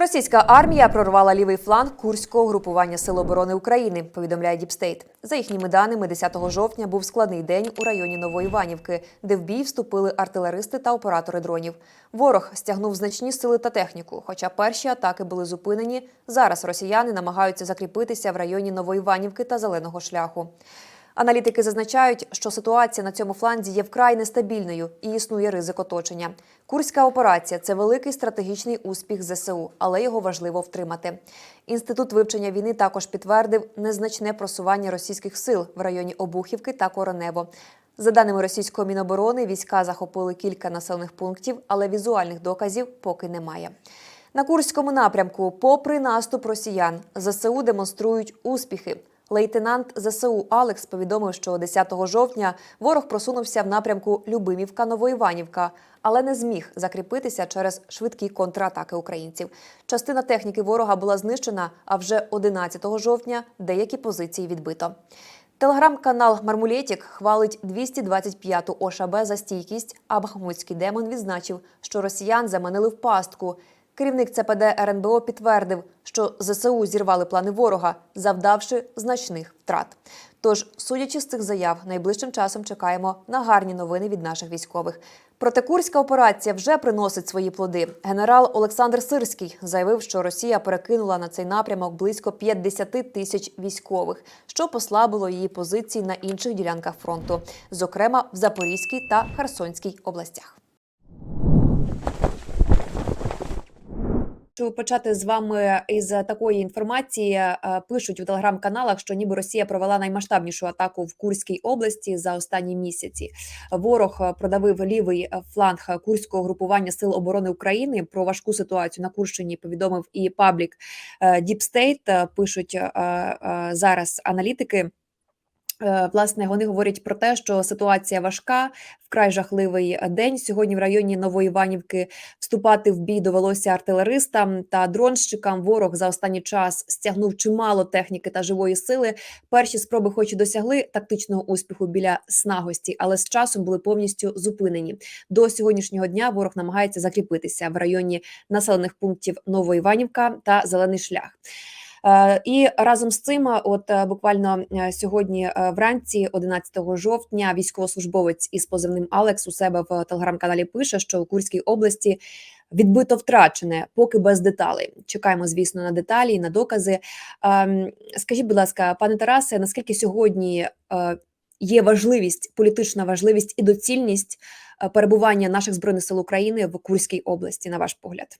Російська армія прорвала лівий фланг Курського групування Сил оборони України, повідомляє Діпстейт. За їхніми даними, 10 жовтня був складний день у районі Новоіванівки, де в бій вступили артилеристи та оператори дронів. Ворог стягнув значні сили та техніку. Хоча перші атаки були зупинені, зараз росіяни намагаються закріпитися в районі Новоіванівки та Зеленого шляху. Аналітики зазначають, що ситуація на цьому фланзі є вкрай нестабільною і існує ризик оточення. Курська операція це великий стратегічний успіх ЗСУ, але його важливо втримати. Інститут вивчення війни також підтвердив незначне просування російських сил в районі Обухівки та Коронево. За даними російського міноборони, війська захопили кілька населених пунктів, але візуальних доказів поки немає. На Курському напрямку, попри наступ росіян, ЗСУ демонструють успіхи. Лейтенант ЗСУ Алекс повідомив, що 10 жовтня ворог просунувся в напрямку Любимівка Новоіванівка, але не зміг закріпитися через швидкі контратаки українців. Частина техніки ворога була знищена, а вже 11 жовтня деякі позиції відбито. Телеграм-канал Мармулєтік хвалить 225-ту ОШБ за стійкість, а Бахмутський демон відзначив, що росіян заманили в пастку. Керівник ЦПД РНБО підтвердив, що ЗСУ зірвали плани ворога, завдавши значних втрат. Тож, судячи з цих заяв, найближчим часом чекаємо на гарні новини від наших військових. Проте курська операція вже приносить свої плоди. Генерал Олександр Сирський заявив, що Росія перекинула на цей напрямок близько 50 тисяч військових, що послабило її позиції на інших ділянках фронту, зокрема в Запорізькій та Херсонській областях. Хочу почати з вами із такої інформації. Е, Пишуть у телеграм-каналах, що ніби Росія провела наймасштабнішу атаку в Курській області за останні місяці. Ворог продавив лівий фланг курського групування сил оборони України. Про важку ситуацію на Курщині повідомив і паблік State. Пишуть е, е, зараз аналітики. Е, Власне, вони говорять про те, що ситуація важка, вкрай жахливий день. Сьогодні в районі Новоіванівки вступати в бій довелося артилеристам та дронщикам. Ворог за останній час стягнув чимало техніки та живої сили. Перші спроби, хоч і досягли тактичного успіху біля снагості, але з часом були повністю зупинені. До сьогоднішнього дня ворог намагається закріпитися в районі населених пунктів Новоіванівка та Зелений шлях. Е, І разом з цим, е, от е, буквально сьогодні вранці, 11 жовтня, військовослужбовець із позивним Алекс у себе в телеграм-каналі пише, що у Курській області відбито втрачене, поки без деталей. Чекаємо, звісно, на деталі на докази. Ем, Скажіть, будь ласка, пане Тарасе, наскільки сьогодні є важливість, політична важливість і доцільність перебування наших збройних сил України в Курській області, на ваш погляд?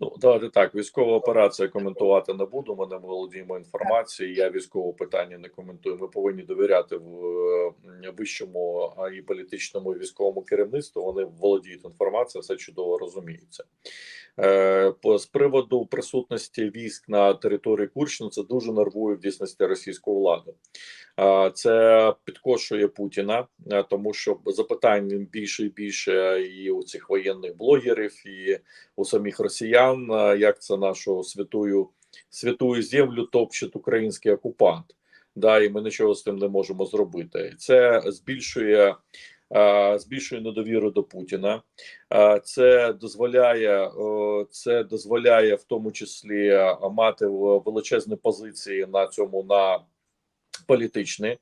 Ну, давайте так. Військова операція коментувати не буду. Ми не володіємо інформацією. Я військове питання не коментую. Ми повинні довіряти в е, вищому і політичному і військовому керівництву. Вони володіють інформацією, все чудово розуміється. Е, з приводу присутності військ на території Курщини, це дуже нервує в дійсності російську владу. Е, Це підкошує Путіна, е, тому що запитань більше і більше і у цих воєнних блогерів, і у самих росіян, як це нашу святую святую землю топчет український окупант. Да, і ми нічого з тим не можемо зробити. Це збільшує. Е, Збільшує недовіру до Путіна, Е, це дозволяє е, це дозволяє в тому числі мати величезні позиції на цьому на політичні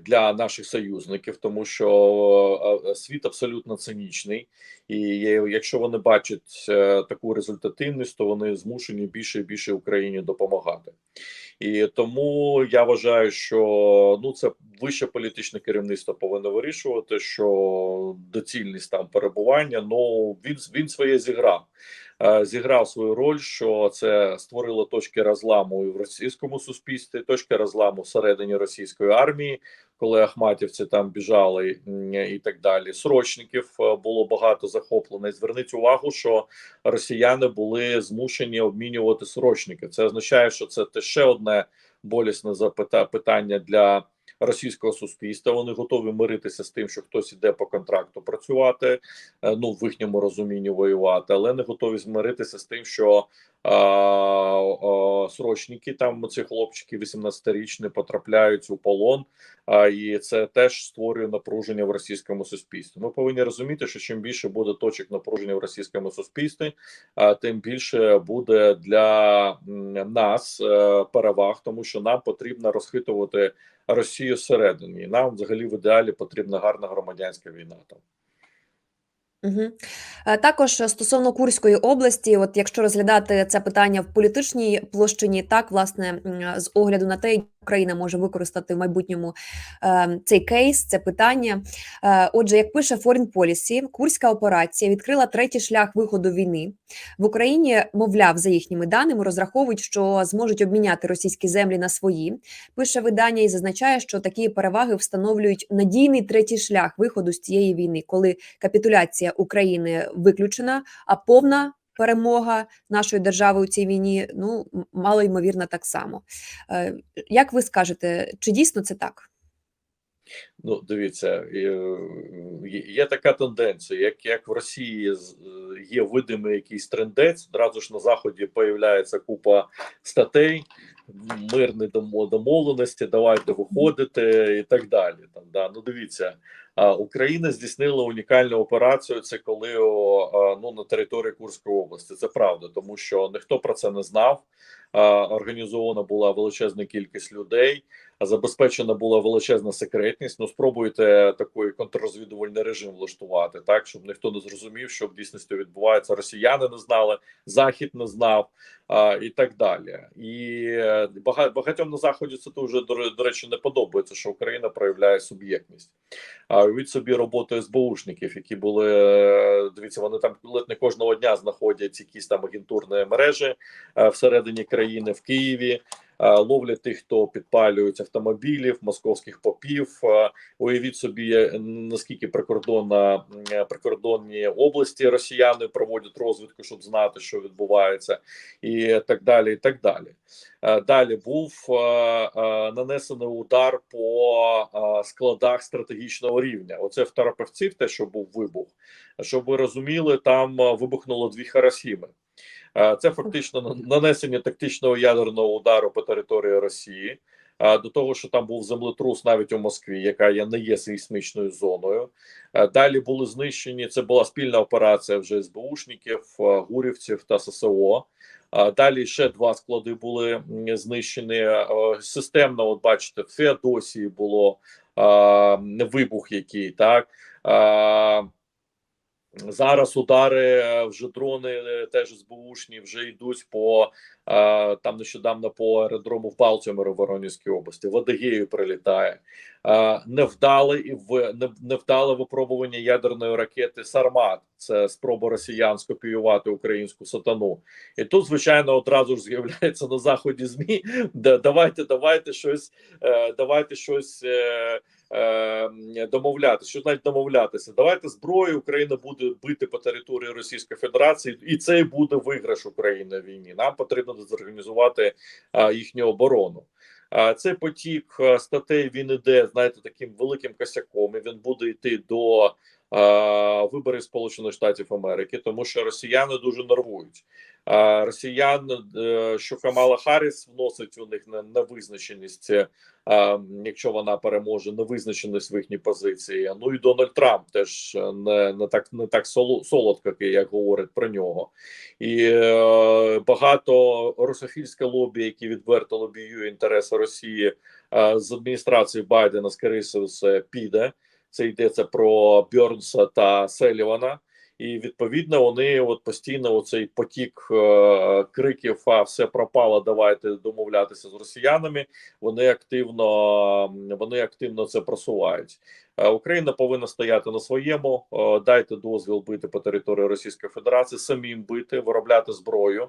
для наших союзників, тому що світ абсолютно цинічний, і якщо вони бачать таку результативність, то вони змушені більше і більше Україні допомагати. І тому я вважаю, що ну це вище політичне керівництво повинно вирішувати, що доцільність там перебування. Ну він він своє зіграв. Е, Зіграв свою роль, що це створило точки розламу і в російському суспільстві, точки розламу всередині російської армії, коли ахматівці там біжали і так далі. Срочників е, було багато захоплено. І Зверніть увагу, що росіяни були змушені обмінювати срочники. Це означає, що це ще одне болісне запита питання для російського суспільства. Вони готові миритися з тим, що хтось іде по контракту працювати, е, ну в їхньому розумінні воювати, але не готові змиритися з тим, що срочники там ці хлопчики 18-річні потрапляють у полон. А, і це теж створює напруження в російському суспільстві. Ми повинні розуміти, що чим більше буде точок напруження в російському суспільстві, а тим більше буде для нас е, переваг, тому що нам потрібно розхитувати Росію всередині. Нам взагалі в ідеалі потрібна гарна громадянська війна там. Також е, стосовно Курської області, от якщо розглядати це питання в політичній площині, так власне з огляду на те, як Україна може використати в майбутньому е, цей кейс, це питання. Е, отже, як пише Foreign Policy, Курська операція відкрила третій шлях виходу війни в Україні. Мовляв, за їхніми даними розраховують, що зможуть обміняти російські землі на свої. Пише видання і зазначає, що такі переваги встановлюють надійний третій шлях виходу з цієї війни, коли капітуляція України виключена, а повна перемога нашої держави у цій війні ну мало ймовірно так само. Е, Як ви скажете, чи дійсно це так? Ну, дивіться, е, є- така тенденція, як, як в Росії є видимий якийсь трендець, одразу ж на заході появляється купа статей, мирні домо- домовленості, давайте виходити і так далі. Там да ну дивіться, Україна здійснила унікальну операцію. Це коли ну на території Курської області. Це правда, тому що ніхто про це не знав. Організована була величезна кількість людей забезпечена була величезна секретність. Ну спробуйте такий контррозвідувальний режим влаштувати, так щоб ніхто не зрозумів, що в дійсності відбувається. Росіяни не знали, захід не знав а, і так далі. І е, багатьом на заході це дуже до, речі не подобається, що Україна проявляє суб'єктність. А від собі роботу СБУшників, які були е, дивіться, вони там ледь не кожного дня знаходять якісь там агентурні мережі е, всередині країни в Києві. Е, Ловлять тих, хто підпалюють автомобілів, московських попів. Е, Уявіть собі, е, наскільки прикордонна прикордонні області росіяни проводять розвідку, щоб знати, що відбувається, і так далі. І так далі. Далі був нанесений удар по складах стратегічного рівня. Оце в Тарапевців, те, що був вибух. Щоб ви розуміли, там вибухнуло дві Харасіми. Е, Це фактично нанесення тактичного ядерного удару по території Росії. Е, До того, що там був землетрус навіть у Москві, яка є не є сейсмічною зоною. Е, Далі були знищені. Це була спільна операція вже СБУшників, гурівців та ССО. Далі ще два склади були знищені системно. От бачите, в Феодосії було вибух, який так. Зараз удари е, вже дрони е, теж СБУшні вже йдуть по е, там нещодавно по аеродрому в Балтіморі в Воронівській області. В Адигею прилітає невдале і в невдале випробування ядерної ракети Сармат. Це спроба росіян скопіювати українську сатану. І тут, звичайно, одразу ж з'являється на заході змі. Давайте, давайте щось, е, давайте щось. Е, е, домовлятися, що навіть домовлятися. Давайте зброю Україна буде бити по території Російської Федерації, і це і буде виграш України в війні. Нам потрібно зорганізувати їхню оборону. Цей потік статей він іде, знаєте, таким великим косяком. І він буде йти до а, виборів Сполучених Штатів Америки, тому що росіяни дуже нервують. Росіян, е, що Камала Харріс вносить у них на, на якщо вона переможе невизначеність в їхній позиції. Ну і Дональд Трамп теж е, не, не так не так соло- солодко, як говорять про нього, і е, багато русофільське лобі, які відверто лобіює інтереси Росії е, з адміністрації Байдена, скоріше все піде. Це йдеться про Бьорнса та Селівана. І відповідно вони от постійно оцей потік е, криків, а все пропало. Давайте домовлятися з росіянами вони активно вони активно це просувають. Е, Україна повинна стояти на своєму. е, Дайте дозвіл бити по території Російської Федерації, самим бити, виробляти зброю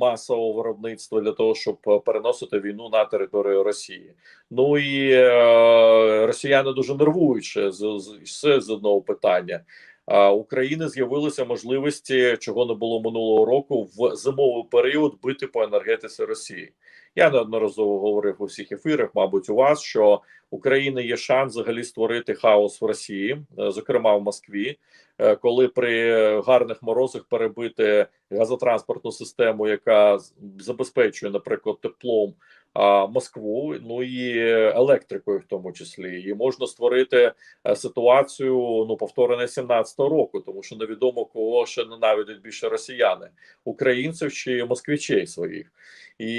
масового виробництва для того, щоб е, переносити війну на територію Росії. Ну і е, росіяни дуже нервують ще з, з, з, одного питання. України з'явилися можливості, чого не було минулого року, в зимовий період бити по енергетиці Росії. Я неодноразово говорив у всіх ефірах, мабуть, у вас, що України є шанс взагалі створити хаос в Росії, е, зокрема в Москві, е, коли при гарних морозах перебити газотранспортну систему, яка забезпечує, наприклад, теплом Москву, ну і електрикою, в тому числі, і можна створити е, ситуацію ну повторення 17-го року, тому що невідомо кого ще ненавидять більше росіяни, українців чи москвичей своїх, і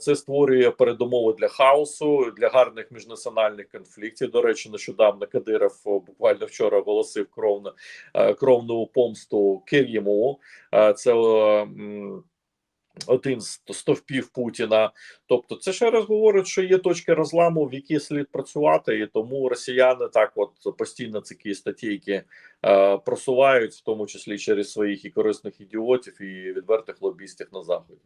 це створює передумови для хаосу, для гарних міжнаціональних конфліктів. До речі, нещодавно Кадиров буквально вчора оголосив кровну, е, кровну помсту Києву. Е, Це один з стовпів Путіна. Тобто, це ще раз говорить, що є точки розламу, в які слід працювати, і тому росіяни так, от постійно такі статейки е, просувають, в тому числі через своїх і корисних ідіотів, і відвертих лобістів на заході.